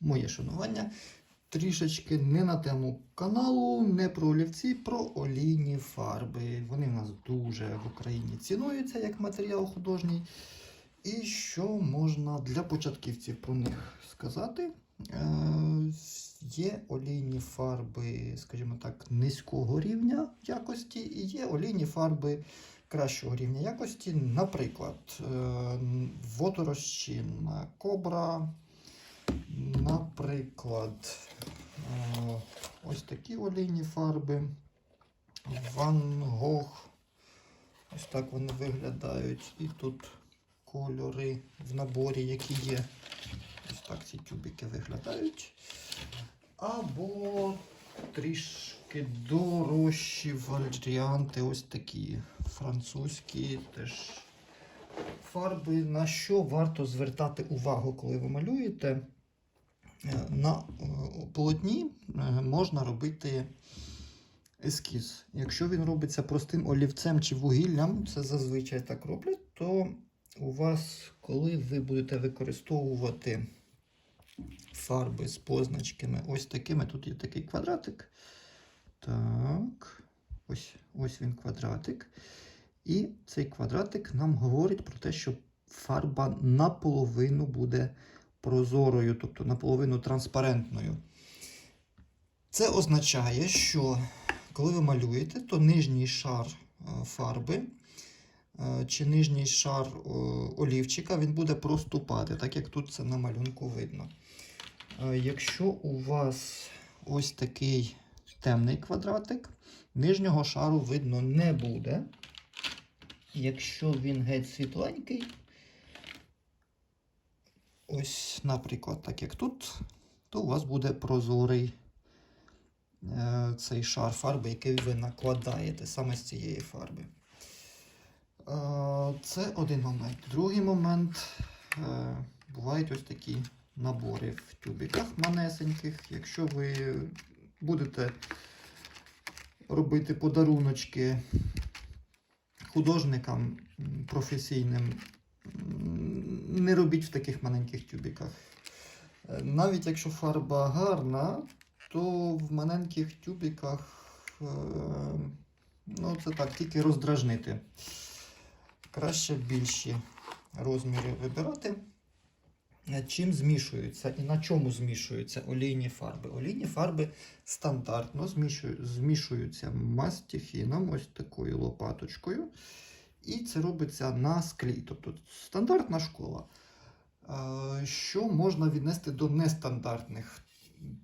моє шанування. Трішечки не на тему каналу, не про олівці, про олійні фарби. Вони в нас дуже в Україні цінуються як матеріал художній. І що можна для початківців про них сказати? Е, Є олійні фарби, скажімо так, низького рівня якості, і є олійні фарби кращого рівня якості. Наприклад, е, водорозчинна кобра, наприклад, е, ось такі олійні фарби. Ван Гог. Ось так вони виглядають. І тут кольори в наборі, які є. Ось так ці тюбики виглядають. Або трішки дорожчі варіанти, ось такі французькі теж фарби. На що варто звертати увагу, коли ви малюєте? Е, На е, полотні е, можна робити ескіз. Якщо він робиться простим олівцем чи вугіллям, це зазвичай так роблять, то у вас, коли ви будете використовувати фарби з позначками ось такими, тут є такий квадратик. Так, ось, ось він квадратик. І цей квадратик нам говорить про те, що фарба наполовину буде прозорою, тобто наполовину транспарентною. Це означає, що коли ви малюєте, то нижній шар е, фарби е, чи нижній шар е, олівчика він буде проступати, так як тут це на малюнку видно. Якщо у вас ось такий темний квадратик, нижнього шару видно не буде. Якщо він геть світленький, ось, наприклад, так як тут, то у вас буде прозорий е, цей шар фарби, який ви накладаєте саме з цієї фарби. Е, Це один момент. Другий момент. е, Бувають ось такі набори в тюбиках манесеньких. Якщо ви будете робити подаруночки художникам професійним, не робіть в таких маленьких тюбиках. Е, Навіть якщо фарба гарна, то в маленьких тюбиках е, ну, це так, тільки роздражнити. Краще більші розміри вибирати. Е, Чим змішуються і на чому змішуються олійні фарби? Олійні фарби стандартно змішуються мастихіном, ось такою лопаточкою. І це робиться на склі. Тобто стандартна школа. Е, Що можна віднести до нестандартних?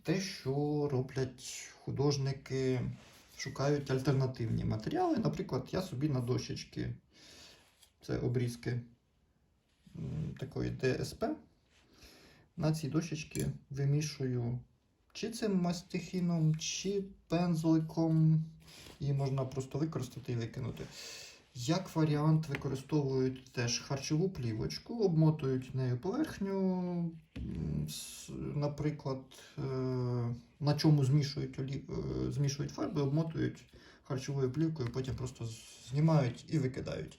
Те, що роблять художники, шукають альтернативні матеріали. Наприклад, я собі на дощечки, це обрізки такої ДСП. На цій дощечці вимішую чи цим мастихіном, чи пензликом. Її можна просто використати і викинути. Як варіант використовують теж харчову плівочку, обмотують нею поверхню, наприклад, е, на чому змішують, е, змішують фарби, обмотують харчовою плівкою, потім просто знімають і викидають.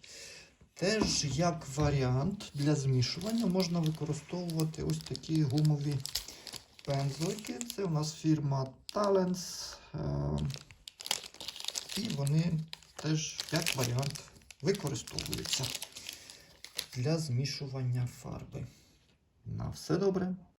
Теж як варіант для змішування можна використовувати ось такі гумові пензлики. Це у нас фірма Talents. е, І вони теж як варіант використовується для змішування фарби. На все добре.